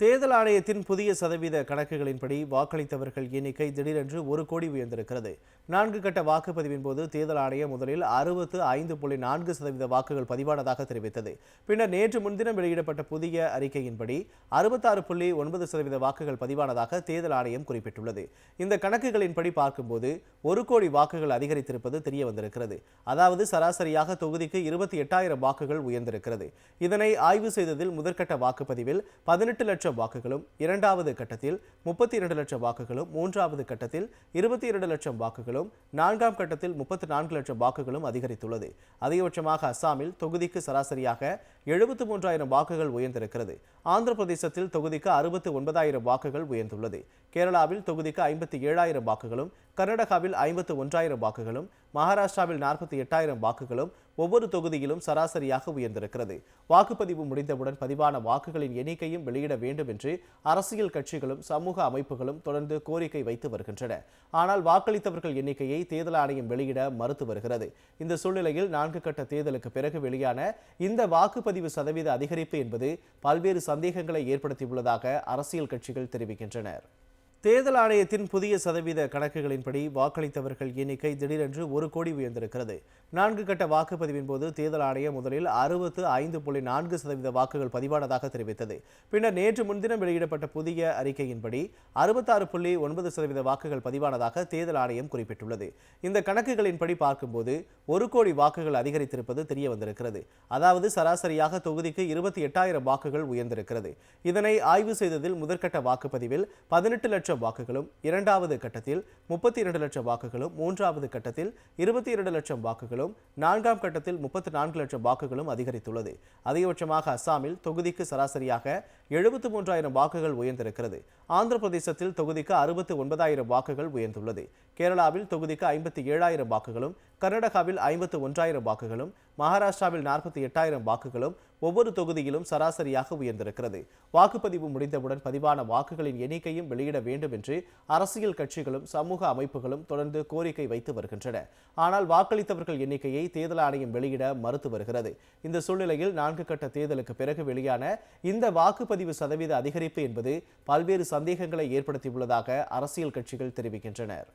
தேர்தல் ஆணையத்தின் புதிய சதவீத கணக்குகளின்படி வாக்களித்தவர்கள் எண்ணிக்கை திடீரென்று ஒரு கோடி உயர்ந்திருக்கிறது. நான்கு கட்ட வாக்குப்பதிவின் போது தேர்தல் ஆணையம் முதலில் அறுபத்து ஐந்து புள்ளி நான்கு சதவீத வாக்குகள் பதிவானதாக தெரிவித்தது. பின்னர் நேற்று முன்தினம் வெளியிடப்பட்ட புதிய அறிக்கையின்படி அறுபத்தாறு புள்ளி ஒன்பது சதவீத வாக்குகள் பதிவானதாக தேர்தல் ஆணையம் குறிப்பிட்டுள்ளது. இந்த கணக்குகளின்படி பார்க்கும்போது ஒரு கோடி வாக்குகள் அதிகரித்திருப்பது தெரிய வந்திருக்கிறது அதாவது சராசரியாக தொகுதிக்கு இருபத்தி எட்டாயிரம் வாக்குகள் உயர்ந்திருக்கிறது. இதனை ஆய்வு செய்ததில் முதற்கட்ட வாக்குப்பதிவில் பதினெட்டு லட்சம் வாக்குகளும் இரண்டாவது கட்டத்தில் முப்பத்தி இரண்டு லட்சம் வாக்குகளும் மூன்றாவது கட்டத்தில் இருபத்தி இரண்டு லட்சம் வாக்குகளும் நான்காம் கட்டத்தில் முப்பத்தி நான்கு லட்சம் வாக்குகளும் அதிகரித்துள்ளது. அதிகபட்சமாக அசாமில் தொகுதிக்கு சராசரியாக எழுபத்து மூன்றாயிரம் வாக்குகள் உயர்ந்திருக்கிறது. ஆந்திர பிரதேசத்தில் தொகுதிக்கு அறுபத்து ஒன்பதாயிரம் வாக்குகள் உயர்ந்துள்ளது. கேரளாவில் தொகுதிக்கு ஐம்பத்தி ஏழாயிரம் வாக்குகளும் கர்நாடகாவில் ஐம்பத்து ஒன்றாயிரம் வாக்குகளும் மகாராஷ்டிராவில் நாற்பத்தி எட்டாயிரம் வாக்குகளும் ஒவ்வொரு தொகுதியிலும் சராசரியாக உயர்ந்திருக்கிறது. வாக்குப்பதிவு முடிந்தவுடன் பதிவான வாக்குகளின் எண்ணிக்கையும் வெளியிட வேண்டும் என்று அரசியல் கட்சிகளும் சமூக அமைப்புகளும் தொடர்ந்து கோரிக்கை வைத்து வருகின்றன. ஆனால் வாக்களித்தவர்கள் எண்ணிக்கையை தேர்தல் ஆணையம் வெளியிட மறுத்து வருகிறது. இந்த சூழ்நிலையில் நான்கு கட்ட தேர்தலுக்கு பிறகு வெளியான இந்த வாக்குப்பதிவு சதவீத அதிகரிப்பு என்பது பல்வேறு சந்தேகங்களை ஏற்படுத்தியுள்ளதாக அரசியல் கட்சிகள் தெரிவிக்கின்றனர். தேர்தல் ஆணையத்தின் புதிய சதவீத கணக்குகளின்படி வாக்களித்தவர்கள் எண்ணிக்கை திடீரென்று ஒரு கோடி உயர்ந்திருக்கிறது. நான்கு கட்ட வாக்குப்பதிவின் போது தேர்தல் ஆணையம் முதலில் அறுபத்து ஐந்து புள்ளி நான்கு சதவீத வாக்குகள் பதிவானதாக தெரிவித்தது. பின்னர் நேற்று முன்தினம் வெளியிடப்பட்ட புதிய அறிக்கையின்படி அறுபத்தாறு புள்ளி ஒன்பது சதவீத வாக்குகள் பதிவானதாக தேர்தல் ஆணையம் குறிப்பிட்டுள்ளது. இந்த கணக்குகளின்படி பார்க்கும்போது ஒரு கோடி வாக்குகள் அதிகரித்திருப்பது தெரிய வந்திருக்கிறது அதாவது சராசரியாக தொகுதிக்கு இருபத்தி எட்டாயிரம் வாக்குகள் உயர்ந்திருக்கிறது. இதனை ஆய்வு செய்ததில் முதற்கட்ட வாக்குப்பதிவில் பதினெட்டு லட்சம் லட்சம் வாக்குகளும் இரண்டாவது கட்டத்தில் முப்பத்தி இரண்டு லட்சம் வாக்குகளும் மூன்றாவது கட்டத்தில் இருபத்தி இரண்டு லட்சம் வாக்குகளும் நான்காம் கட்டத்தில் முப்பத்தி நான்கு லட்சம் வாக்குகளும் அதிகரித்துள்ளது. அதிகபட்சமாக அஸ்ஸாமில் தொகுதிக்கு சராசரியாக எழுபத்து மூன்றாயிரம் வாக்குகள் உயர்ந்திருக்கிறது. ஆந்திர பிரதேசத்தில் தொகுதிக்கு அறுபத்து ஒன்பதாயிரம் வாக்குகள் உயர்ந்துள்ளது. கேரளாவில் தொகுதிக்கு ஐம்பத்தி ஏழாயிரம் வாக்குகளும் கர்நாடகாவில் ஐம்பத்து ஒன்றாயிரம் வாக்குகளும் மகாராஷ்டிராவில் நாற்பத்தி எட்டாயிரம் வாக்குகளும் ஒவ்வொரு தொகுதியிலும் சராசரியாக உயர்ந்திருக்கிறது. வாக்குப்பதிவு முடிந்தவுடன் பதிவான வாக்குகளின் எண்ணிக்கையும் வெளியிட வேண்டும் என்று அரசியல் கட்சிகளும் சமூக அமைப்புகளும் தொடர்ந்து கோரிக்கை வைத்து வருகின்றன. ஆனால் வாக்களித்தவர்கள் எண்ணிக்கையை தேர்தல் ஆணையம் வெளியிட மறுத்து வருகிறது. இந்த சூழ்நிலையில் நான்கு கட்ட தேர்தலுக்கு பிறகு வெளியான இந்த வாக்குப்பதிவு சதவீத அதிகரிப்பு என்பது பல்வேறு சந்தேகங்களை ஏற்படுத்தியுள்ளதாக அரசியல் கட்சிகள் தெரிவிக்கின்றனர்.